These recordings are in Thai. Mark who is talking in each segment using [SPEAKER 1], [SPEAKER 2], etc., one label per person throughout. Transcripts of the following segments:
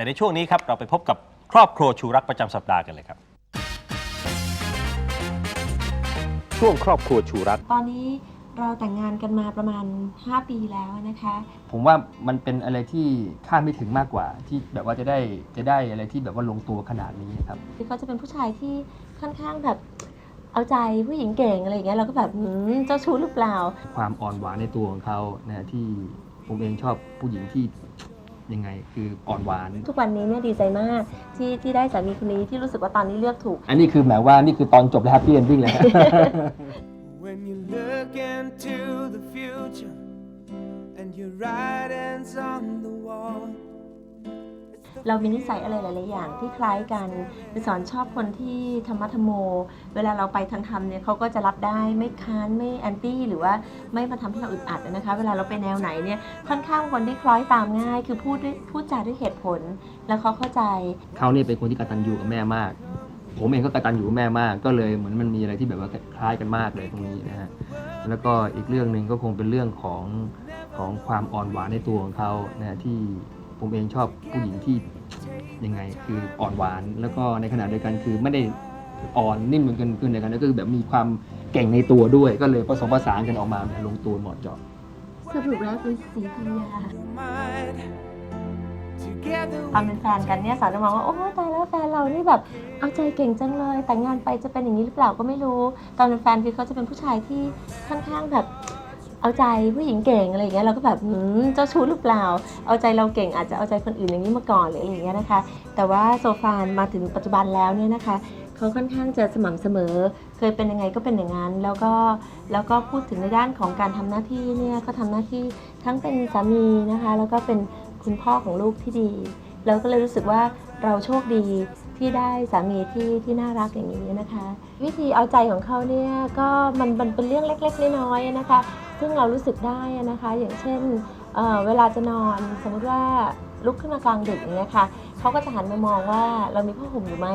[SPEAKER 1] แต่ในช่วงนี้ครับเราไปพบกับครอบครัวชูรักประจำสัปดาห์กันเลยครับ ช่วงครอบครัวชูรัก
[SPEAKER 2] ตอนนี้เราแต่งงานกันมาประมาณ 5 ปีแล้วนะคะ
[SPEAKER 3] ผมว่ามันเป็นอะไรที่คาดไม่ถึงมากกว่า ที่แบบว่าจะได้จะได้อะไรที่แบบว่าลงตัวขนาดนี้ครับ
[SPEAKER 2] คือเขาจะเป็นผู้ชายที่ค่อนข้างแบบเอาใจผู้หญิงเก่งอะไรอย่างเงี้ยเราก็แบบหืมเจ้าชู้หรือเปล่า
[SPEAKER 3] ความอ่อนหวานในตัวของเขานะฮะที่ผมเองชอบผู้หญิงที่ ยังไง คืออ่อนหวาน
[SPEAKER 2] ทุกวันนี้เนี่ยดีใจมากที่ที่ได้สามีคนนี้ที่รู้สึกว่าตอนนี้เลือกถูก
[SPEAKER 3] อันนี้คือหมายว่านี่คือตอนจบแล้วแฮปปี้เอนดิ้งเลยครับ
[SPEAKER 4] When you look into the future and your writing's on the wall.
[SPEAKER 2] เรามีนิสัยอะไรหลาย ๆ อย่างที่คล้ายกันคือสอนชอบคนที่ธรรมะธรรมโม เวลาเราไปทางธรรมเนี่ยเขาก็จะรับได้ไม่ค้านไม่แอนตี้หรือว่าไม่มาทำให้เราอึดอัดนะคะ เวลาเราไปแนวไหนเนี่ยค่อนข้างคนที่คล้อยตามง่าย คือพูดด้วยพูดจาด้วยเหตุผล แล้วเขาเข้าใจ
[SPEAKER 3] เขาเนี่ยเป็นคนที่กตัญญูกับแม่มาก ผมเองก็กตัญญูกับแม่มากก็เลยเหมือนมันมีอะไรที่แบบว่าคล้ายกันมากเลยตรงนี้นะฮะแล้วก็อีกเรื่องหนึ่งก็คงเป็นเรื่องของของความอ่อนหวานในตัวของเขานะฮะที่ ผมเองชอบผู้หญิงที่ยังไง คืออ่อนหวาน แล้วก็ในขณะเดียวกันคือไม่ได้อ่อนนิ่มเหมือนกันคือในกันแล้วก็คือแบบมีความเก่งในตัวด้วย ก็เลยผสมผสานกันออกมาลงตัวเหมาะเจาะ
[SPEAKER 2] สรุปแล้วเป็นสีธัญญา
[SPEAKER 4] Mind. Together
[SPEAKER 2] ตอนเป็นแฟนกันเนี่ยสาวจะมองว่าโอ้ตายแล้วแฟนเรานี่แบบเอาใจเก่งจังเลย แต่งงานไปจะเป็นอย่างนี้หรือเปล่าก็ไม่รู้ ตอนเป็นแฟนคือเขาจะเป็นผู้ชายที่ค่อนข้างแบบ เอาใจผู้หญิงเก่งอะไรอย่างเงี้ยเราก็แบบเจ้าชู้หรือเปล่า เอาใจเราเก่งอาจจะเอาใจคนอื่นอย่างนี้มาก่อนหรืออะไรอย่างเงี้ยนะคะ แต่ว่าโซฟานมาถึงปัจจุบันแล้วเนี่ยนะคะเขาค่อนข้างจะสม่ำเสมอ เคยเป็นยังไงก็เป็นอย่างนั้น แล้วก็แล้วก็พูดถึงในด้านของการทำหน้าที่เนี่ยก็ทำหน้าที่ทั้งเป็นสามีนะคะ แล้วก็เป็นคุณพ่อของลูกที่ดี เราก็เลยรู้สึกว่าเราโชคดี ที่ได้สามีที่ที่น่ารักอย่างนี้นะคะ วิธีเอาใจของเขาเนี่ยก็มันมันเป็นเรื่องเล็กๆน้อยๆนะคะ ซึ่งเรารู้สึกได้นะคะ อย่างเช่นเเวลาจะนอนสมมติว่าลุกขึ้นมากลางดึกอย่างเงี้ยค่ะเขาก็จะหันมามองว่าเรามีผ้าห่มอยู่ไหม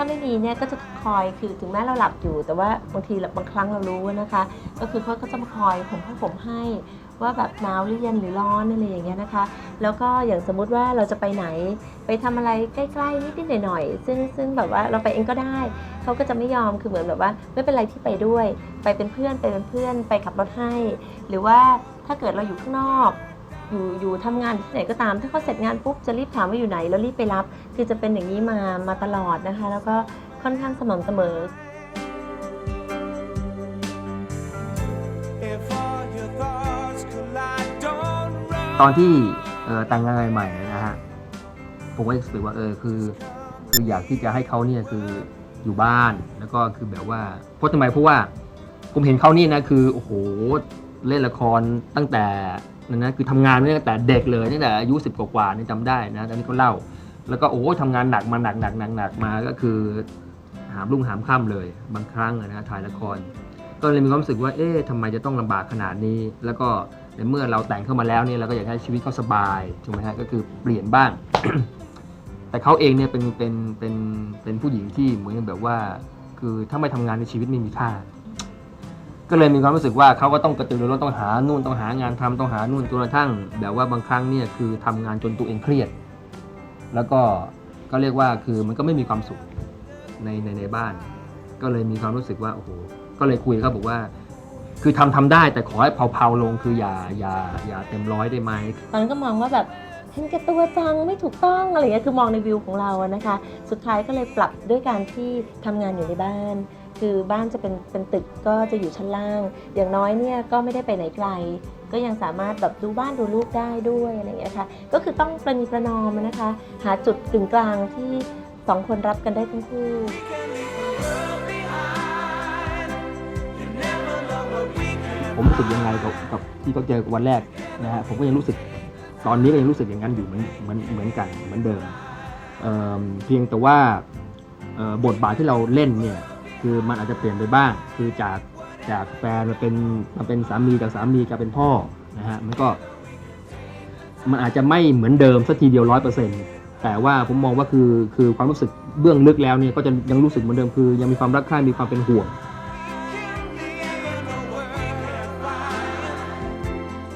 [SPEAKER 2] ถ้าไม่มีเนี่ยก็จะคอยคือถึงแม้เราหลับอยู่ แต่ว่าบางทีบางครั้งเรารู้นะคะ ก็คือเขาก็จะมาคอยผมผ้าห่มให้ว่าแบบหนาวหรือเย็นหรือร้อนอะไรอย่างเงี้ยนะคะ แล้วก็อย่างสมมุติว่าเราจะไปไหน ไปทำอะไรใกล้ๆนิดๆหน่อยๆซึ่งซึ่งแบบว่าเราไปเองก็ได้ เขาก็จะไม่ยอมคือเหมือนแบบว่า ไม่เป็นไรที่ไปด้วย ไปเป็นเพื่อนไปเป็นเพื่อนไปขับรถให้ หรือว่าถ้าเกิดเราอยู่ข้างนอก อยู่อยู่ทำงานที่ไหนก็ตาม ถ้าเขาเสร็จงานปุ๊บจะรีบถามว่าอยู่ไหน แล้วรีบไปรับ คือจะเป็นอย่างนี้มามาตลอดนะคะ แล้วก็ค่อนข้างสม่ำเสมอ
[SPEAKER 3] ตอนที่แต่งงานใหม่ๆนะฮะผมก็รู้สึกว่าเออคือ คืออยากที่จะให้เขาเนี่ยคืออยู่บ้านแล้วก็คือแบบว่าเพราะทำไมเพราะว่าผมเห็นเขานี่นะคือโอ้โหเล่นละครตั้งแต่ นั่นะคือทำงานมาตั้งแต่เด็กเลยตั้งแต่อายุสิบกว่าๆนี่จำได้นะตอนนี้เขาเล่า แล้วก็โอ้ทำงานหนักมาหนักหนักหนักหนักมาก็คือหามรุ่งหามค่ำเลย บางครั้งนะถ่ายละคร ก็เลยมีความรู้สึกว่าเอ๊ะทำไมจะต้องลำบากขนาดนี้ แล้วก็ในเมื่อเราแต่งเข้ามาแล้วเนี่ยเราก็อยากให้ชีวิตเขาสบายถูกไหมฮะก็คือเปลี่ยนบ้าง แต่เขาเองเนี่ยเป็นเป็นเป็นเป็นผู้หญิงที่เหมือนแบบว่า คือถ้าไม่ทำงานในชีวิตไม่มีค่า ก็เลยมีความรู้สึกว่าเขาก็ต้องกระตือรือร้นต้องหานู่นต้องหางานทำต้องหานู่นจนกระทั่งแบบว่าบางครั้งเนี่ยคือทำงานจนตัวเองเครียด แล้วก็ก็เรียกว่าคือมันก็ไม่มีความสุขในในในบ้าน ก็เลยมีความรู้สึกว่าโอ้โหก็เลยคุยเขาบอกว่า คือทำทำได้แต่ขอให้เผาๆลงคืออย่าอย่าอย่าเต็มร้อยได้ไหม
[SPEAKER 2] ตอนนั้นก็มองว่าแบบเห็นแก่ตัวจังไม่ถูกต้องอะไรเงี้ยคือมองในวิวของเราอะนะคะ สุดท้ายก็เลยปรับด้วยการที่ทำงานอยู่ในบ้าน คือบ้านจะเป็นเป็นตึกก็จะอยู่ชั้นล่าง อย่างน้อยเนี่ยก็ไม่ได้ไปไหนไกล ก็ยังสามารถแบบดูบ้านดูลูกได้ด้วยอะไรอย่างเงี้ยค่ะก็คือต้องประนีประนอมนะคะ หาจุดกึ่งกลางที่สองคนรับกันได้ทั้งคู่
[SPEAKER 3] ผมรู้สึกยังไงกับกับที่เขาเจอวันแรกนะฮะผมก็ยังรู้สึกตอนนี้ก็ยังรู้สึกอย่างนั้นอยู่เหมือนเหมือนเหมือนกันเหมือนเดิมเเพียงแต่ว่าบทบาทที่เราเล่นเนี่ย คือมันอาจจะเปลี่ยนไปบ้าง คือจากจากแฟนมาเป็นมาเป็นสามีจากสามีกลายเป็นพ่อนะฮะมันก็มันอาจจะไม่เหมือนเดิมสักทีเดียวร้อยเปอร์เซ็นต์แต่ว่าผมมองว่าคือคือความรู้สึกเบื้องลึกแล้วเนี่ยก็จะยังรู้สึกเหมือนเดิมคือ ยังมีความรักใคร่มีความเป็นห่วง